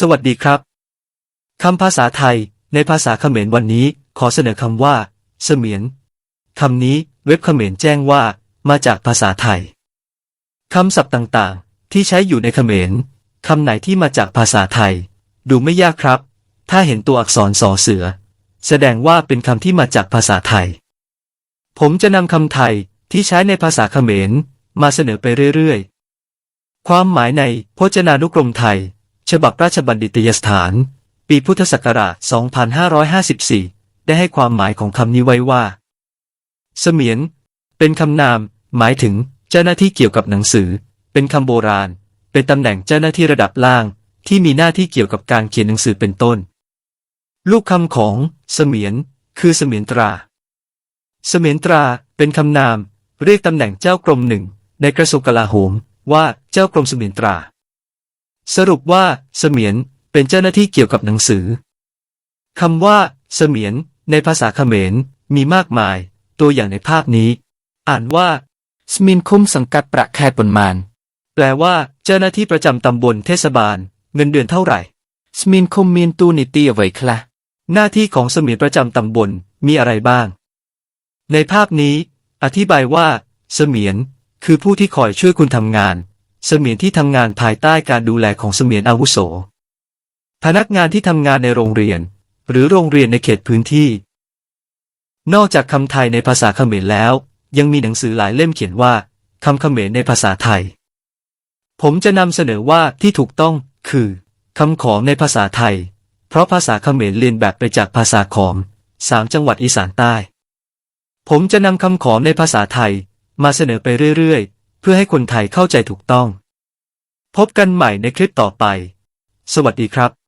สวัสดีครับ คำภาษาไทย ในภาษาเขมรวันนี้ ขอเสนอคำว่า เสมียนคำนี้เว็บเขมรแจ้งว่า มาจากภาษาไทยคำศัพท์ต่างๆ ที่ใช้อยู่ในเขมรคำไหนที่มาจากภาษาไทย ดูไม่ยากครับ ถ้าเห็นตัวอักษรสอเสือ แสดงว่าเป็นคำที่มาจากภาษาไทย ผมจะนำคำไทยที่ใช้ในภาษาเขมรมาเสนอไปเรื่อยๆ ความหมายในพจนานุกรมไทย ฉบับราชบัณฑิตยสถาน ปีพุทธศักราช 2554 ได้ให้ความหมายของคำนี้ไว้ว่า เสมียน เป็นคำนาม หมายถึงเจ้าหน้าที่เกี่ยวกับหนังสือ เป็นคำโบราณ เป็นตำแหน่งเจ้าหน้าที่ระดับล่าง ที่มีหน้าที่เกี่ยวกับการเขียนหนังสือเป็นต้น ลูกคำของ เสมียน คือเสมียนตรา เสมียนตรา เป็นคำนาม เรียกตำแหน่งเจ้ากรมหนึ่งในกระทรวงกลาโหมว่าเจ้ากรมเสมียนตรา สรุปว่า เสมียน เป็นเจ้าหน้าที่เกี่ยวกับหนังสือคำว่า เสมียน ในภาษาเขมร มีมากมาย ตัวอย่างในภาพนี้ อ่านว่า สมินคุมสังกัดประแคดปนมาน แปลว่า เจ้าหน้าที่ประจำตำบลเทศบาล เงินเดือนเท่าไหร่ สมินคุมมีนตูนิตีเอาไว้คละหน้าที่ของเสมียนประจำตำบลมีอะไรบ้าง ในภาพนี้ อธิบายว่า เสมียน คือผู้ที่คอยช่วยคุณทำงาน เสมียนที่ทำงานภายใต้การดูแลของเสมียนอาวุโส พนักงานที่ทำงานในโรงเรียน หรือโรงเรียนในเขตพื้นที่ นอกจากคำไทยในภาษาเขมรแล้ว ยังมีหนังสือหลายเล่มเขียนว่าคำเขมรในภาษาไทย ผมจะนำเสนอว่าที่ถูกต้องคือคำขอในภาษาไทย เพราะภาษาเขมรเรียนแบบไปจากภาษาขอมสามจังหวัดอีสานใต้ ผมจะนำคำขอในภาษาไทย มาเสนอไปเรื่อยๆ พื่อให้คนไทยเข้าใจถูกต้อง พบกันใหม่ในคลิปต่อไป สวัสดีครับ